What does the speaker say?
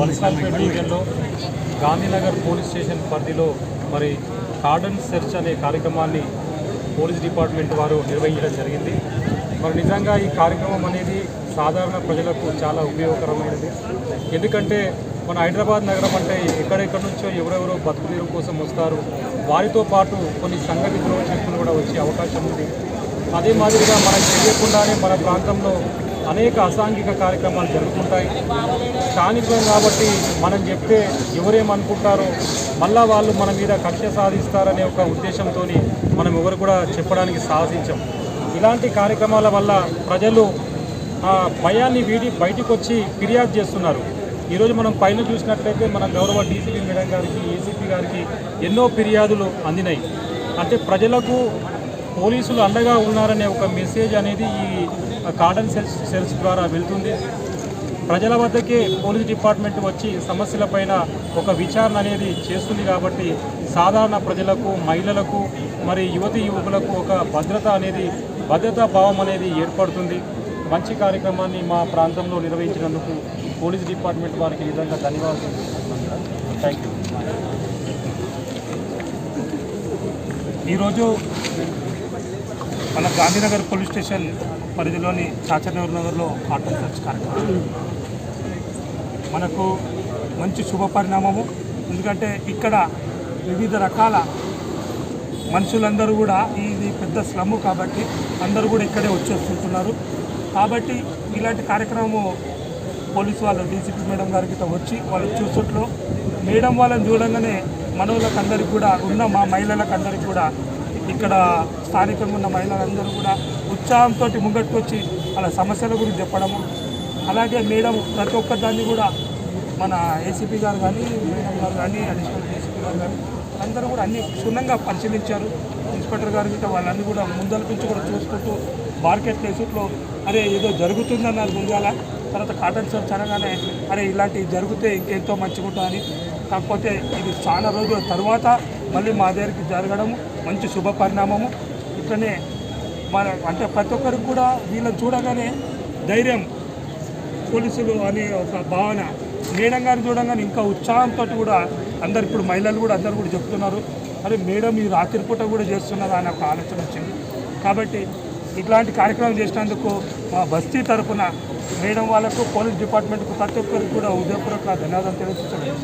బన్సాల్పేట్ Gandhinagar police station పరిధిలో మరి cordon search అనే కార్యక్రమాన్ని పోలీస్ డిపార్ట్మెంట్ వారు నిర్వహించడం జరిగింది. మరి నిజంగా ఈ కార్యక్రమం అనేది సాధారణ ప్రజలకు చాలా ఉపయోగకరమైనది. ఎందుకంటే మన హైదరాబాద్ నగరం అంటే ఎక్కడెక్కడి నుంచో ఎవరెవరో బతుకునీరు కోసం వస్తారు. వారితో పాటు కొన్ని సంఘ విద్రోహ శక్తులు కూడా వచ్చే అవకాశం ఉంది. అదే మాదిరిగా మనకు తెలియకుండానే మన ప్రాంతంలో అనేక అసాంఘిక కార్యక్రమాలు జరుగుతుంటాయి. స్థానికులం కాబట్టి మనం చెప్తే ఎవరేమనుకుంటారో మళ్ళా వాళ్ళు మన మీద కక్ష సాధిస్తారనే ఒక ఉద్దేశంతో మనం ఎవరు కూడా చెప్పడానికి సాహసించాం ఇలాంటి కార్యక్రమాల వల్ల ప్రజలు ఆ భయాన్ని వీడి బయటికి వచ్చి ఫిర్యాదు చేస్తున్నారు. ఈరోజు మనం పైన చూసినట్లయితే మన గౌరవ డీసీపీ మేడం గారికి ఏసీపీ గారికి ఎన్నో ఫిర్యాదులు అందినాయి. అంటే ప్రజలకు పోలీసులు అండగా ఉన్నారనే ఒక మెసేజ్ అనేది ఈ కార్డన్ సెల్స్ సెల్స్ ద్వారా వెళ్తుంది. ప్రజల వద్దకే పోలీస్ డిపార్ట్మెంట్ వచ్చి సమస్యలపైన ఒక విచారణ అనేది చేస్తుంది కాబట్టి సాధారణ ప్రజలకు మహిళలకు మరి యువతి యువకులకు ఒక భద్రత అనేది భద్రతా భావం అనేది ఏర్పడుతుంది. మంచి కార్యక్రమాన్ని మా ప్రాంతంలో నిర్వహించినందుకు పోలీస్ డిపార్ట్మెంట్ వారికి విధంగా ధన్యవాదాలు థ్యాంక్ యూ ఈరోజు మన గాంధీనగర్ పోలీస్ స్టేషన్ పరిధిలోని చాచర్నగర్ నగర్లో ఆటో సెర్చ్ కార్యక్రమం. మనకు మంచి శుభ పరిణామము. ఎందుకంటే ఇక్కడ వివిధ రకాల మనుషులందరూ కూడా ఇది పెద్ద స్లమ్ కాబట్టి అందరూ కూడా ఇక్కడే వచ్చేస్తుంటున్నారు కాబట్టి ఇలాంటి కార్యక్రమము పోలీసు వాళ్ళు డీసీపీ మేడం గారికి వచ్చి వాళ్ళు చూసుట్లో మేడం వాళ్ళని చూడంగానే మనవులకు అందరికి కూడా ఉన్న మా మహిళలకు అందరికి కూడా ఇక్కడ స్థానికంగా ఉన్న మహిళలందరూ కూడా ఉత్సాహంతో ముంగట్టుకొచ్చి వాళ్ళ సమస్యల గురించి చెప్పడము. అలాగే మేడం ప్రతి ఒక్క దాన్ని కూడా మన ఏసీపీ గారు కానీ మేడం గారు కానీ అడిషనల్ ఏసీపీ గారు కానీ అందరూ కూడా అన్ని క్షుణ్ణంగా పరిశీలించారు. ఇన్స్పెక్టర్ గారు గిట్ట వాళ్ళన్నీ కూడా ముందల నుంచి కూడా చూసుకుంటూ మార్కెట్ ప్లేసులో అరే ఏదో జరుగుతుందన్నారు ముందుగాల తర్వాత కాటన్ సర్చ్ అనగానే అరే ఇలాంటివి జరిగితే ఇంకెంతో మంచిగా ఉంటుందని కాకపోతే ఇది చాలా రోజుల తర్వాత మళ్ళీ మా దగ్గరికి జరగడము. మంచి శుభ పరిణామము. ఇట్లనే మన అంటే ప్రతి ఒక్కరికి కూడా వీళ్ళని చూడగానే ధైర్యం పోలీసులు అనే ఒక భావన మేడం గారిని చూడంగానే ఇంకా ఉత్సాహంతో కూడా అందరు ఇప్పుడు మహిళలు కూడా అందరు కూడా చెప్తున్నారు. అరే మేడం ఈ రాత్రిపూట కూడా చేస్తున్నారు అనే ఒక ఆలోచన వచ్చింది. కాబట్టి ఇట్లాంటి కార్యక్రమం చేసినందుకు మా బస్తీ తరఫున మేడం వాళ్ళకు పోలీస్ డిపార్ట్మెంట్కు ప్రతి ఒక్కరికి కూడా ఉదయపూర్వక ధన్యవాదాలు తెలియజేస్తున్నాను.